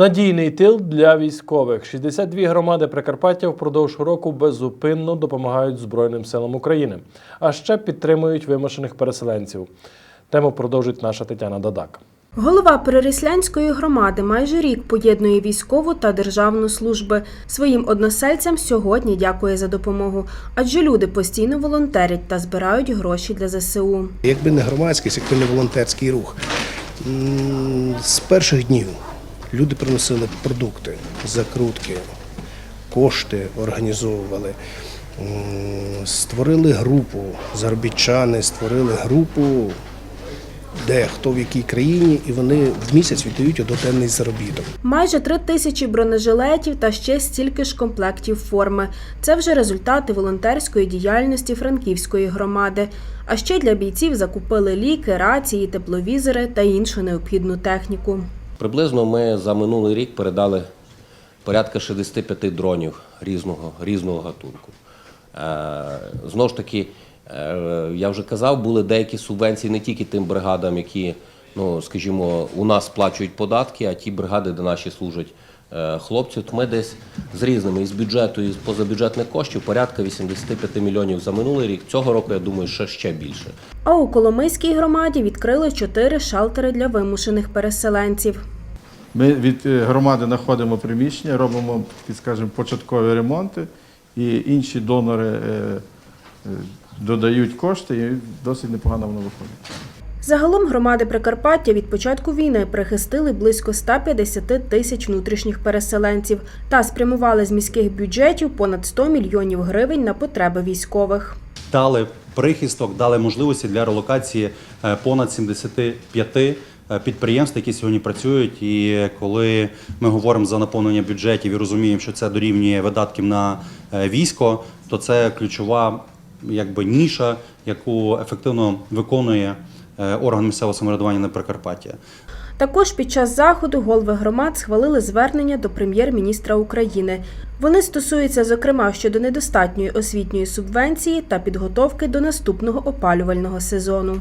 Надійний тил для військових. 62 громади Прикарпаття впродовж року беззупинно допомагають Збройним силам України, а ще підтримують вимушених переселенців. Тему продовжить наша Тетяна Дадак. Голова Переріслянської громади майже рік поєднує військову та державну служби. Своїм односельцям сьогодні дякує за допомогу, адже люди постійно волонтерять та збирають гроші для ЗСУ. Якби не громадськість, якби не волонтерський рух, з перших днів люди приносили продукти, закрутки, кошти організовували, створили групу, заробітчани створили групу, де хто в якій країні, і вони в місяць віддають одноденний заробіток. Майже три тисячі бронежилетів та ще стільки ж комплектів форми. Це вже результати волонтерської діяльності Франківської громади. А ще для бійців закупили ліки, рації, тепловізори та іншу необхідну техніку. Приблизно ми за минулий рік передали порядка 65 дронів різного, різного гатунку. Е, знову ж таки, е, я вже казав, були деякі субвенції не тільки тим бригадам, які, ну, скажімо, у нас сплачують податки, а ті бригади, де наші служать е, хлопці. От ми десь з різними із бюджету, і з позабюджетних коштів порядка 85 мільйонів за минулий рік. Цього року, я думаю, ще, ще більше. А у Коломийській громаді відкрили чотири шелтери для вимушених переселенців. Ми від е, громади знаходимо приміщення, робимо, скажімо, початкові ремонти, і інші донори е, е, додають кошти, і досить непогано воно виходить. Загалом громади Прикарпаття від початку війни прихистили близько 150 тисяч внутрішніх переселенців та спрямували з міських бюджетів понад 100 мільйонів гривень на потреби військових. дали прихисток, дали можливості для релокації е, понад 75 е, підприємств, які сьогодні працюють. І коли ми говоримо за наповнення бюджетів і розуміємо, що це дорівнює видатків на е, військо, то це ключова якби ніша, яку ефективно виконує орган місцевого самоврядування на Прикарпаття. Також під час заходу голови громад схвалили звернення до прем'єр-міністра України. Вони стосуються, зокрема, щодо недостатньої освітньої субвенції та підготовки до наступного опалювального сезону.